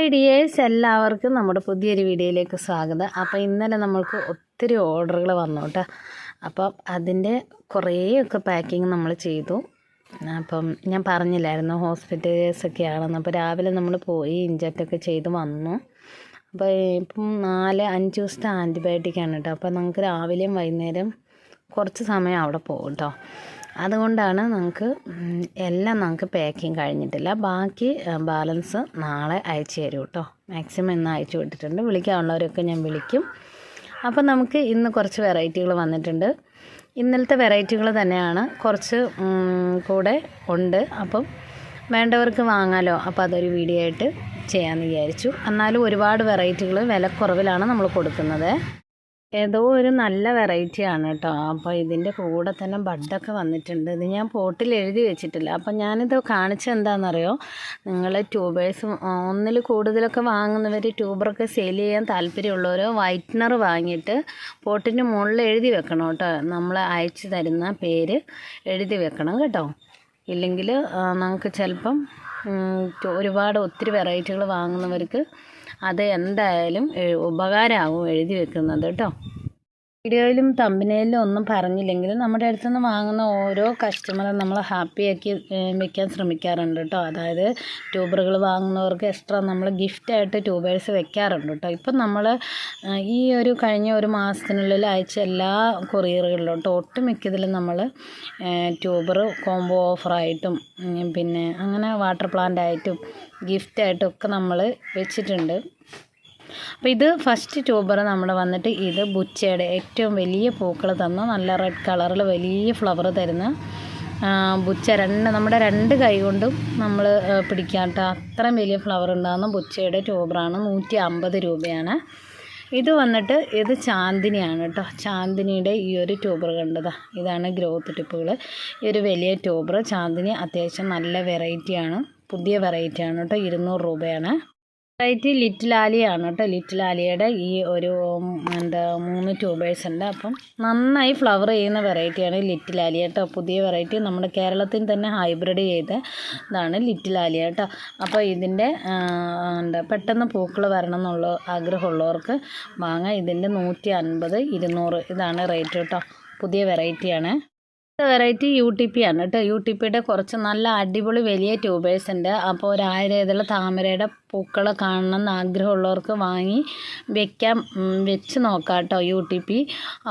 ഐഡിയേഴ്സ് എല്ലാവർക്കും നമ്മുടെ പുതിയൊരു വീഡിയോയിലേക്ക് സ്വാഗതം. അപ്പോൾ ഇന്നലെ നമ്മൾക്ക് ഒത്തിരി ഓർഡറുകൾ വന്നു കേട്ടോ. അപ്പം അതിന്റെ കുറേയൊക്കെ പാക്കിങ് നമ്മൾ ചെയ്തു. അപ്പം ഞാൻ പറഞ്ഞില്ലായിരുന്നു ഹോസ്പിറ്റൽ കേസൊക്കെ ആണെന്ന്. അപ്പോൾ രാവിലെ നമ്മൾ പോയി ഇഞ്ചക്റ്റൊക്കെ ചെയ്ത് വന്നു. അപ്പോൾ ഇപ്പം നാല് അഞ്ച് ദിവസത്തെ ആന്റിബയോട്ടിക്കാണ് കേട്ടോ. അപ്പോൾ നമുക്ക് രാവിലെയും വൈകുന്നേരം കുറച്ച് സമയം അവിടെ പോകും കേട്ടോ അതുകൊണ്ടാണ് നമുക്ക് എല്ലാം നമുക്ക് പാക്കിങ് കഴിഞ്ഞിട്ടില്ല. ബാക്കി ബാലൻസ് നാളെ അയച്ചു തരും കേട്ടോ മാക്സിമം ഇന്ന് അയച്ചു വിട്ടിട്ടുണ്ട് വിളിക്കാനുള്ളവരൊക്കെ ഞാൻ വിളിക്കും. അപ്പോൾ നമുക്ക് ഇന്ന് കുറച്ച് വെറൈറ്റികൾ വന്നിട്ടുണ്ട്. ഇന്നലത്തെ വെറൈറ്റികൾ തന്നെയാണ്. കുറച്ച് കൂടെ ഉണ്ട്. അപ്പം വേണ്ടവർക്ക് വാങ്ങാലോ. അപ്പോൾ അതൊരു വീഡിയോ ആയിട്ട് ചെയ്യാമെന്ന് വിചാരിച്ചു. എന്നാലും ഒരുപാട് വെറൈറ്റികൾ വിലക്കുറവിലാണ് നമ്മൾ കൊടുക്കുന്നത്. ഏതോ ഒരു നല്ല വെറൈറ്റി ആണ് കേട്ടോ. അപ്പോൾ ഇതിന്റെ കൂടെ തന്നെ ബഡൊക്കെ വന്നിട്ടുണ്ട്. ഇത് ഞാൻ പോട്ടിൽ എഴുതി വെച്ചിട്ടില്ല. അപ്പോൾ ഞാനിത് കാണിച്ചത് എന്താണെന്നറിയോ? നിങ്ങൾ ട്യൂബേഴ്സ് ഒന്നിൽ കൂടുതലൊക്കെ വാങ്ങുന്നവർ ട്യൂബറൊക്കെ സെയിൽ ചെയ്യാൻ താല്പര്യമുള്ളവർ വൈറ്റ്നർ വാങ്ങിയിട്ട് പോട്ടിന്റെ മുകളിൽ എഴുതി വെക്കണം കേട്ടോ. നമ്മൾ അയച്ചു തരുന്ന പേര് എഴുതി വെക്കണം കേട്ടോ. ഇല്ലെങ്കിൽ നമുക്ക് ചിലപ്പം ഒരുപാട് ഒത്തിരി വെറൈറ്റികൾ വാങ്ങുന്നവർക്ക് അത് എന്തായാലും ഉപകാരമാകും എഴുതി വെക്കുന്നത് കേട്ടോ. വീഡിയോയിലും തമ്പനയിലും ഒന്നും പറഞ്ഞില്ലെങ്കിലും നമ്മുടെ അടുത്ത് നിന്ന് വാങ്ങുന്ന ഓരോ കസ്റ്റമറും നമ്മൾ ഹാപ്പിയാക്കി വെക്കാൻ ശ്രമിക്കാറുണ്ട് കേട്ടോ അതായത് ട്യൂബറുകൾ വാങ്ങുന്നവർക്ക് എക്സ്ട്രാ നമ്മൾ ഗിഫ്റ്റായിട്ട് ട്യൂബേഴ്സ് വെക്കാറുണ്ട് കേട്ടോ ഇപ്പം നമ്മൾ ഈ ഒരു കഴിഞ്ഞ ഒരു മാസത്തിനുള്ളിൽ അയച്ച എല്ലാ കൊറിയറുകളിലോട്ടും ഒട്ടുമിക്കതിലും നമ്മൾ ട്യൂബർ കോംബോ ഓഫറായിട്ടും പിന്നെ അങ്ങനെ വാട്ടർ പ്ലാന്റ് ആയിട്ടും ഗിഫ്റ്റായിട്ടും ഒക്കെ നമ്മൾ വെച്ചിട്ടുണ്ട്. അപ്പോൾ ഇത് ഫസ്റ്റ് ട്യൂബർ നമ്മുടെ വന്നിട്ട് ഇത് ബുച്ചയുടെ ഏറ്റവും വലിയ പൂക്കൾ തന്ന നല്ല റെഡ് കളറിൽ വലിയ ഫ്ലവർ തരുന്ന ബുച്ച രണ്ട് നമ്മുടെ രണ്ട് കൈ കൊണ്ടും നമ്മൾ പിടിക്കാട്ട അത്രയും വലിയ ഫ്ലവർ ഉണ്ടാകുന്ന ബുച്ചയുടെ ട്യൂബറാണ് നൂറ്റി അമ്പത് രൂപയാണ്. ഇത് വന്നിട്ട് ഇത് ചാന്ദിനിയാണ് കേട്ടോ ചാന്ദിനിയുടെ ഈ ഒരു ട്യൂബർ കണ്ടതാ. ഇതാണ് ഗ്രോത്ത് ടിപ്പുകൾ ഈ ഒരു വലിയ ട്യൂബർ ചാന്ദിനി അത്യാവശ്യം നല്ല വെറൈറ്റിയാണ് പുതിയ വെറൈറ്റിയാണ് കേട്ടോ ഇരുന്നൂറ് രൂപയാണ്. വെറൈറ്റി ലിറ്റിൽ ആലിയാണ് കേട്ടോ. ലിറ്റിൽ ആലിയുടെ ഈ ഒരു എന്താ മൂന്ന് ട്യൂബേഴ്സ് ഉണ്ട്. അപ്പം നന്നായി ഫ്ലവർ ചെയ്യുന്ന വെറൈറ്റിയാണ് ലിറ്റിൽ ആലിയ കേട്ടോ. പുതിയ വെറൈറ്റി നമ്മുടെ കേരളത്തിൽ തന്നെ ഹൈബ്രിഡ് ചെയ്ത ഇതാണ് ലിറ്റിൽ ആലിയ കേട്ടോ. അപ്പോൾ ഇതിന്റെ എന്താ പെട്ടെന്ന് പൂക്കൾ വരണം എന്നുള്ള ആഗ്രഹമുള്ളവർക്ക് വാങ്ങാം. ഇതിന്റെ നൂറ്റി അൻപത് ഇരുന്നൂറ് ഇതാണ് റേറ്റ് കേട്ടോ. പുതിയ വെറൈറ്റിയാണ് വെറൈറ്റി യു ടി പി ആണ് കേട്ടോ. യു ടി പിയുടെ കുറച്ച് നല്ല അടിപൊളി വലിയ ട്യൂബേഴ്സ് ഉണ്ട്. അപ്പോൾ ഒരു ആയിരം ഇതിലെ താമരയുടെ പൂക്കൾ കാണണം എന്ന് ആഗ്രഹമുള്ളവർക്ക് വാങ്ങി വെക്കാം വെച്ച് നോക്കാം കേട്ടോ യു ടി പി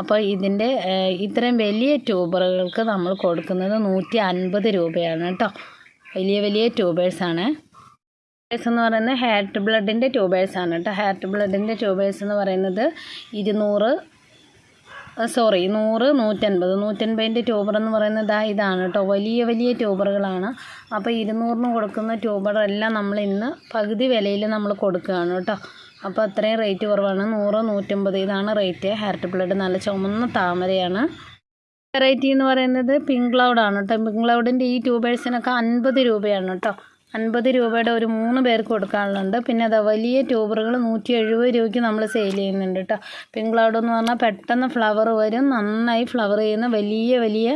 അപ്പോൾ ഇതിന്റെ ഇത്രയും വലിയ ട്യൂബറുകൾക്ക് നമ്മൾ കൊടുക്കുന്നത് നൂറ്റി അൻപത് രൂപയാണ് കേട്ടോ. വലിയ വലിയ ട്യൂബേഴ്സാണ് ട്യൂബേഴ്സ് എന്ന് പറയുന്നത് ഹെയർ ബ്ലഡിന്റെ ട്യൂബേഴ്സ് ആണ് കേട്ടോ. ഹെയർ ബ്ലഡിന്റെ ട്യൂബേഴ്സ് എന്ന് പറയുന്നത് ഇരുന്നൂറ് സോറി നൂറ് നൂറ്റൻപത്. നൂറ്റൻപതിന്റെ ട്യൂബർ എന്ന് പറയുന്നത് ആ ഇതാണ് കേട്ടോ വലിയ വലിയ ട്യൂബറുകളാണ് അപ്പോൾ ഇരുന്നൂറിന് കൊടുക്കുന്ന ട്യൂബറെല്ലാം നമ്മൾ ഇന്ന് പകുതി വിലയിൽ നമ്മൾ കൊടുക്കുകയാണ് കേട്ടോ അപ്പോൾ അത്രയും റേറ്റ് കുറവാണ്. നൂറ് നൂറ്റമ്പത് ഇതാണ് റേറ്റ് ഹാർട്ട് ബ്ലഡ് നല്ല ചുമന്ന താമരയാണ്. വെറൈറ്റി എന്ന് പറയുന്നത് പിങ്ക് ക്ലൗഡാണ് കേട്ടോ പിങ്ക് ക്ലൗഡിന്റെ ഈ ട്യൂബേഴ്സിനൊക്കെ അൻപത് രൂപയാണ് കേട്ടോ അൻപത് രൂപയുടെ ഒരു മൂന്ന് പേർക്ക് കൊടുക്കാനുണ്ട് പിന്നെ അതാ വലിയ ട്യൂബറുകൾ നൂറ്റി എഴുപത് രൂപയ്ക്ക് നമ്മൾ സെയിൽ ചെയ്യുന്നുണ്ട് കേട്ടോ. പിങ്ക് ക്ലൗഡ് എന്ന് പറഞ്ഞാൽ പെട്ടെന്ന് ഫ്ലവർ വരും നന്നായി ഫ്ലവർ ചെയ്യുന്ന വലിയ വലിയ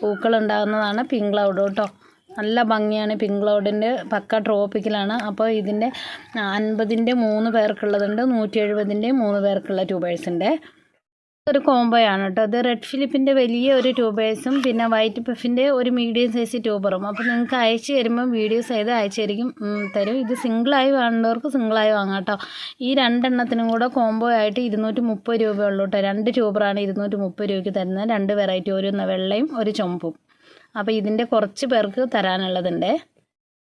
പൂക്കൾ ഉണ്ടാകുന്നതാണ് പിങ്ക് ക്ലൗഡ് കേട്ടോ. നല്ല ഭംഗിയാണ് പിങ്ക് ക്ലൗഡിന്റെ പക്ക ട്രോപ്പിക്കലാണ് അപ്പോൾ ഇതിന്റെ അൻപതിന്റെ മൂന്ന് പേർക്കുള്ളതുണ്ട് നൂറ്റി എഴുപതിന്റെ മൂന്ന് പേർക്കുള്ള ട്യൂബേഴ്സിന്റെ ഒരു കോംബോയാണ് കേട്ടോ അത് റെഡ് ഫിലിപ്പിന്റെ വലിയ ഒരു ട്യൂബേഴ്സും പിന്നെ വൈറ്റ് പഫിന്റെ ഒരു മീഡിയം സൈസ് ട്യൂബറും അപ്പോൾ നിങ്ങൾക്ക് അയച്ചു തരുമ്പോൾ വീഡിയോസ് ചെയ്ത് അയച്ചു തരും തരും. ഇത് സിംഗിളായി വേണ്ടവർക്ക് സിംഗിളായി വാങ്ങാം കേട്ടോ ഈ രണ്ടെണ്ണത്തിനും കൂടെ കോംബോ ആയിട്ട് ഇരുന്നൂറ്റി മുപ്പത് രൂപയുള്ളൂ കേട്ടോ രണ്ട് ട്യൂബറാണ് ഇരുന്നൂറ്റി മുപ്പത് രൂപയ്ക്ക് തരുന്നത്. രണ്ട് വെറൈറ്റി ഒരു വെള്ളയും ഒരു ചുമപ്പും അപ്പോൾ ഇതിന്റെ കുറച്ച് പേർക്ക് തരാനുള്ളതുണ്ട്.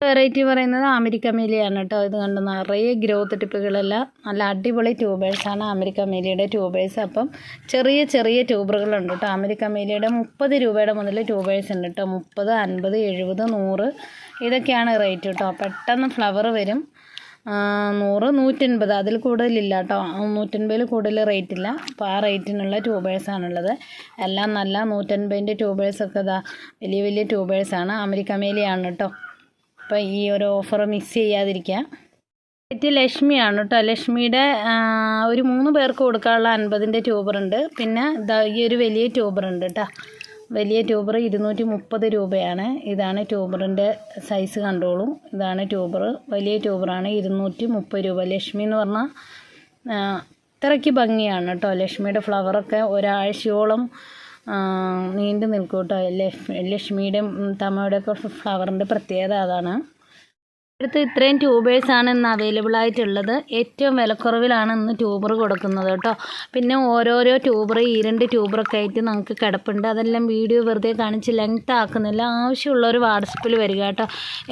വെറൈറ്റി പറയുന്നത് അമേരിക്ക മേലിയാണ് കേട്ടോ. ഇത് കണ്ട് നിറയെ ഗ്രോത്ത് ടിപ്പുകളെല്ലാം നല്ല അടിപൊളി ട്യൂബേഴ്സാണ് അമേരിക്ക മേലിയുടെ ട്യൂബേഴ്സ് അപ്പം ചെറിയ ചെറിയ ട്യൂബറുകളുണ്ട് കേട്ടോ. അമേരിക്ക മേലിയുടെ മുപ്പത് രൂപയുടെ മുതൽ ട്യൂബേഴ്സ് ഉണ്ട് കേട്ടോ. മുപ്പത് അൻപത് എഴുപത് നൂറ് ഇതൊക്കെയാണ് റേറ്റ് കേട്ടോ. പെട്ടെന്ന് ഫ്ലവർ വരും. നൂറ് നൂറ്റൻപത്. അതിൽ കൂടുതലില്ല കേട്ടോ. നൂറ്റൻപതിൽ കൂടുതൽ റേറ്റ് ഇല്ല. അപ്പോൾ ആ റേറ്റിനുള്ള ട്യൂബേഴ്സാണുള്ളത് എല്ലാം നല്ല നൂറ്റൻപതിന്റെ ട്യൂബേഴ്സൊക്കെ ഇതാ വലിയ വലിയ ട്യൂബേഴ്സാണ് അമേരിക്ക മേലിയാണ് കേട്ടോ. അപ്പോൾ ഈ ഒരു ഓഫർ മിസ് ചെയ്യാതിരിക്കുക റേറ്റ് ലക്ഷ്മിയാണ് കേട്ടോ ലക്ഷ്മിയുടെ ഒരു മൂന്ന് പേർക്ക് കൊടുക്കാനുള്ള അൻപതിന്റെ ട്യൂബറുണ്ട് പിന്നെ ഈ ഒരു വലിയ ട്യൂബറുണ്ട് കേട്ടോ വലിയ ട്യൂബർ ഇരുന്നൂറ്റി മുപ്പത് രൂപയാണ്. ഇതാണ് ട്യൂബറിന്റെ സൈസ് കണ്ടോളൂ. ഇതാണ് ട്യൂബർ വലിയ ട്യൂബറാണ് ഇരുന്നൂറ്റി മുപ്പത് രൂപ. ലക്ഷ്മി എന്ന് പറഞ്ഞാൽ ഇത്രയ്ക്ക് ഭംഗിയാണ് കേട്ടോ ലക്ഷ്മിയുടെ ഫ്ലവറൊക്കെ ഒരാഴ്ചയോളം നീണ്ടു നിൽക്കൂട്ടോ. കേട്ടോ ലക്ഷ്മി ലക്ഷ്മിയുടെയും തമ്മയുടെ ഒക്കെ ഫ്ലവറിന്റെ പ്രത്യേകത അതാണ്. അടുത്ത് ഇത്രയും ട്യൂബേഴ്സാണ് ഇന്ന് അവൈലബിൾ ആയിട്ടുള്ളത്. ഏറ്റവും വിലക്കുറവിലാണ് ഇന്ന് ട്യൂബർ കൊടുക്കുന്നത് കേട്ടോ. പിന്നെ ഓരോരോ ട്യൂബർ ഈ രണ്ട് ട്യൂബറൊക്കെ ആയിട്ട് നമുക്ക് കിടപ്പുണ്ട്. അതെല്ലാം വീഡിയോ വെറുതെ കാണിച്ച് ലെങ്ത് ആക്കുന്നില്ല. ഒരു വാട്സപ്പിൽ വരിക കേട്ടോ.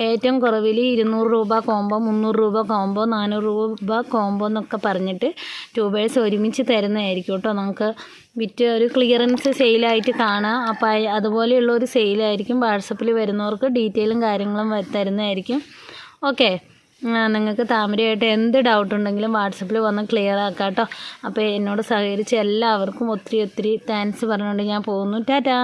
ഏറ്റവും കുറവിൽ ഇരുന്നൂറ് രൂപ കോംബോ മുന്നൂറ് രൂപ കോംബോ നാനൂറ് രൂപ കോംബോ എന്നൊക്കെ പറഞ്ഞിട്ട് ട്യൂബേഴ്സ് ഒരുമിച്ച് തരുന്നതായിരിക്കും കേട്ടോ. നമുക്ക് വിറ്റ് ഒരു ക്ലിയറൻസ് സെയിലായിട്ട് കാണാം. അപ്പോൾ അതുപോലെയുള്ള ഒരു സെയിലായിരിക്കും വാട്സപ്പിൽ വരുന്നവർക്ക് ഡീറ്റെയിലും കാര്യങ്ങളും തരുന്നതായിരിക്കും. ഓക്കെ. നിങ്ങൾക്ക് താമരയായിട്ട് എന്ത് ഡൗട്ട് ഉണ്ടെങ്കിലും വാട്സപ്പിൽ വന്ന് ക്ലിയർ ആക്കാം കേട്ടോ അപ്പോൾ എന്നോട് സഹകരിച്ച് എല്ലാവർക്കും ഒത്തിരി ഒത്തിരി താങ്ക്സ് പറഞ്ഞുകൊണ്ട് ഞാൻ പോകുന്നു. ടാറ്റാ.